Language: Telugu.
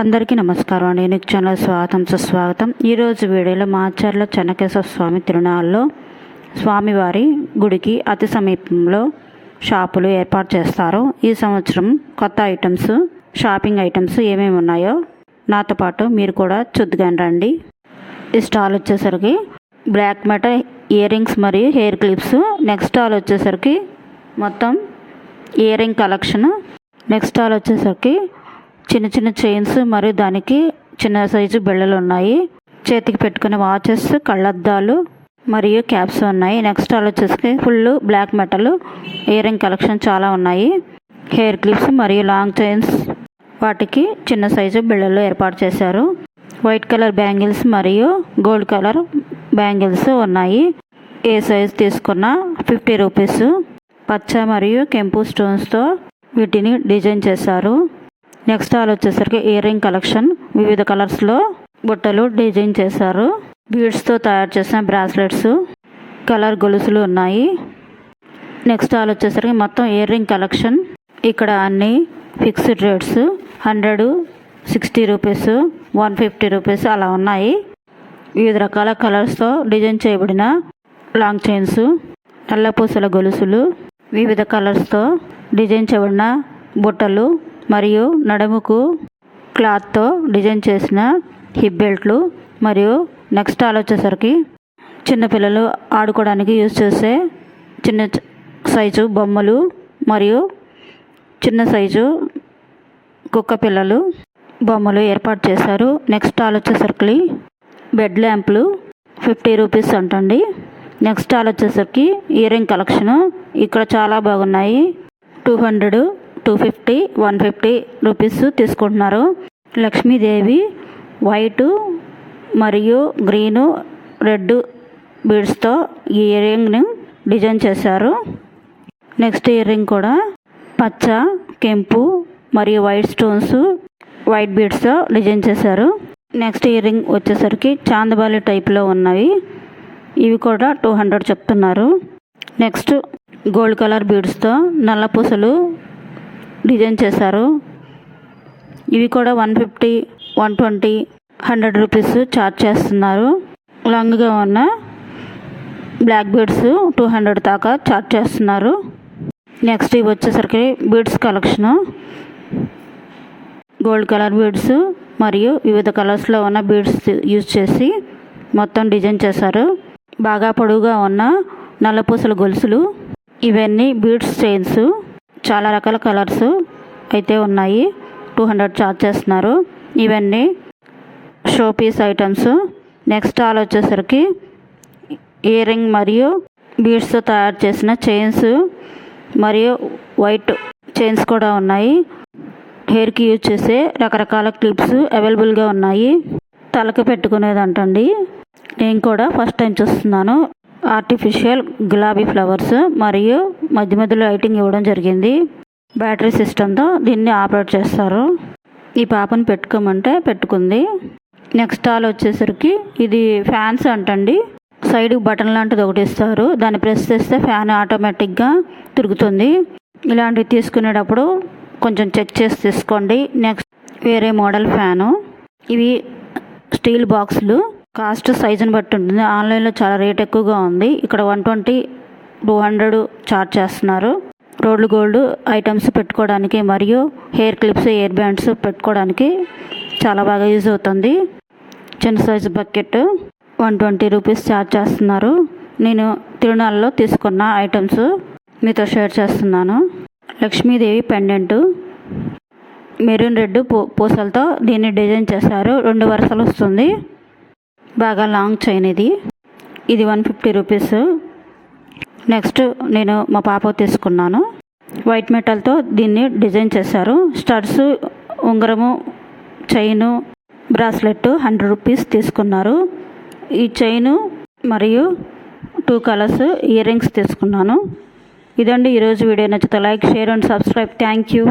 అందరికీ నమస్కారం అండి. యూనిక్ ఛానల్ స్వాగతం సుస్వాగతం. ఈరోజు వీడియోలో మాచర్ల చెన్నకేశ్వర స్వామి తిరునాళ్ళలో స్వామివారి గుడికి అతి సమీపంలో షాపులు ఏర్పాటు చేస్తారు. ఈ సంవత్సరం కొత్త ఐటమ్స్ షాపింగ్ ఐటమ్స్ ఏమేమి ఉన్నాయో నాతో పాటు మీరు కూడా చూద్దుగాని రండి. ఈ స్టాల్ వచ్చేసరికి బ్లాక్ మెటల్ ఇయర్ రింగ్స్ మరియు హెయిర్ క్లిప్స్. నెక్స్ట్ స్టాల్ వచ్చేసరికి మొత్తం ear ring collection. Next stall వచ్చేసరికి చిన్న చిన్న చైన్స్ మరియు దానికి చిన్న సైజు బిళ్ళలు ఉన్నాయి. చేతికి పెట్టుకునే వాచెస్ కళ్ళద్దాలు మరియు క్యాప్స్ ఉన్నాయి. నెక్స్ట్ స్టాల్ వచ్చేసి full black metal ear ring collection చాలా ఉన్నాయి. హెయిర్ క్లిప్స్ మరియు లాంగ్ చైన్స్ వాటికి చిన్న సైజు బిళ్ళలు ఏర్పాటు చేశారు. వైట్ కలర్ బ్యాంగిల్స్ మరియు గోల్డ్ కలర్ బ్యాంగిల్స్ ఉన్నాయి. ఏ సైజ్ తీసుకున్న ఫిఫ్టీ రూపీస్ పచ్చ మరియు కెంపు స్టోన్స్తో వీటిని డిజైన్ చేశారు. నెక్స్ట్ ఆల్ వచ్చేసరికి ఇయర్ రింగ్ కలెక్షన్ వివిధ కలర్స్లో బుట్టలు డిజైన్ చేశారు. బీడ్స్తో తయారు చేసిన బ్రాస్లెట్స్ కలర్ గొలుసులు ఉన్నాయి. నెక్స్ట్ ఆల్ వచ్చేసరికి మొత్తం ఇయర్ రింగ్ కలెక్షన్ ఇక్కడ అన్ని fixed rates hundred sixty rupees one fifty rupees అలా ఉన్నాయి. వివిధ రకాల కలర్స్తో డిజైన్ చేయబడిన లాంగ్ చైన్స్ నల్లపూసల గొలుసులు వివిధ కలర్స్తో డిజైన్ చేయబడిన బుట్టలు మరియు నడుముకు క్లాత్తో డిజైన్ చేసిన హిప్ బెల్ట్లు మరియు నెక్స్ట్ ఆల్ వచ్చేసరికి చిన్నపిల్లలు ఆడుకోవడానికి యూజ్ చేసే చిన్న సైజు బొమ్మలు మరియు చిన్న సైజు కుక్క పిల్లలు బొమ్మలు ఏర్పాటు చేశారు. నెక్స్ట్ ఆల్ వచ్చేసరికి బెడ్ ల్యాంప్లు ఫిఫ్టీ రూపీస్ అంటండి. నెక్స్ట్ ఆల్ వచ్చేసరికి ఇయర్ రింగ్ కలెక్షను. ఇక్కడ చాలా బాగున్నాయి. Two hundred two fifty one fifty rupees తీసుకుంటున్నారు. లక్ష్మీదేవి వైటు మరియు గ్రీను రెడ్ బీడ్స్తో ఈ ఇయర్ రింగ్ని డిజైన్ చేశారు. నెక్స్ట్ ఇయర్ రింగ్ కూడా పచ్చ కెంపు మరియు వైట్ స్టోన్స్ వైట్ బీడ్స్తో డిజైన్ చేశారు. నెక్స్ట్ ఇయర్ రింగ్ వచ్చేసరికి చాందబాలి టైప్లో ఉన్నవి. ఇవి కూడా టూ హండ్రెడ్ చెప్తున్నారు. నెక్స్ట్ గోల్డ్ కలర్ బీడ్స్తో నల్ల పూసలు డిజైన్ చేశారు. ఇవి కూడా one fifty one twenty hundred rupees charge చేస్తున్నారు. లాంగ్గా ఉన్న బ్లాక్ బీడ్స్ టూ హండ్రెడ్ దాకా ఛార్జ్ చేస్తున్నారు. నెక్స్ట్ ఇవి వచ్చేసరికి beads collection. Gold colour beads మరియు వివిధ కలర్స్లో ఉన్న బీడ్స్ యూజ్ చేసి మొత్తం డిజైన్ చేశారు. బాగా పొడవుగా ఉన్న నల్లపూసల గొలుసులు. ఇవన్నీ బీడ్స్ చైన్స్. చాలా రకాల కలర్స్ అయితే ఉన్నాయి. టూ హండ్రెడ్ ఛార్జ్ చేస్తున్నారు. ఇవన్నీ show piece items. Next all వచ్చేసరికి ఇయర్ రింగ్ మరియు బీడ్స్తో తయారు చేసిన చైన్స్ మరియు వైట్ చైన్స్ కూడా ఉన్నాయి. హెయిర్కి యూజ్ చేసే రకరకాల క్లిప్స్ అవైలబుల్గా ఉన్నాయి. తలకు పెట్టుకునేది అంటండి నేను కూడా ఫస్ట్ టైం చూస్తున్నాను. ఆర్టిఫిషియల్ గులాబీ ఫ్లవర్స్ మరియు మధ్య మధ్యలో లైటింగ్ ఇవ్వడం జరిగింది. బ్యాటరీ సిస్టంతో దీన్ని ఆపరేట్ చేస్తారు. ఈ పాపను పెట్టుకోమంటే పెట్టుకుంది. నెక్స్ట్ ఆల్ వచ్చేసరికి ఇది ఫ్యాన్స్ అంటండి. సైడ్ బటన్ లాంటిది ఒకటి ఇస్తారు. దాన్ని ప్రెస్ చేస్తే ఫ్యాన్ ఆటోమేటిక్గా తిరుగుతుంది. ఇలాంటివి తీసుకునేటప్పుడు కొంచెం చెక్ చేసి తీసుకోండి. నెక్స్ట్ వేరే మోడల్ ఫ్యాను. ఇవి స్టీల్ బాక్సులు. కాస్ట్ సైజుని బట్టి ఉంటుంది. ఆన్లైన్లో చాలా రేట్ ఎక్కువగా ఉంది. ఇక్కడ one twenty two hundred charge చేస్తున్నారు. రోడ్లు గోల్డ్ ఐటమ్స్ పెట్టుకోవడానికి మరియు హెయిర్ క్లిప్స్ ఇయర్ బ్యాండ్స్ పెట్టుకోవడానికి చాలా బాగా యూజ్ అవుతుంది. చిన్న size bucket one twenty rupees charge చేస్తున్నారు. నేను తిరునాళ్ళలో తీసుకున్న ఐటమ్స్ మీతో షేర్ చేస్తున్నాను. లక్ష్మీదేవి పెండెంట్ మెరూన్ రెడ్ పూ పూసలతో దీన్ని డిజైన్ చేశారు. రెండు వరుసలు వస్తుంది. బాగా లాంగ్ చైన్ ఇది. ఇది వన్ ఫిఫ్టీ రూపీస్. నెక్స్ట్ నేను మా పాప తీసుకున్నాను. వైట్ మెటల్తో దీన్ని డిజైన్ చేశారు. స్టడ్స్ ఉంగరము చైను బ్రాస్లెట్ హండ్రెడ్ రూపీస్ తీసుకున్నారు. ఈ చైను మరియు టూ కలర్స్ ఇయర్ రింగ్స్ తీసుకున్నాను. ఇదండి ఈరోజు వీడియో. నచ్చితే like share and subscribe thank you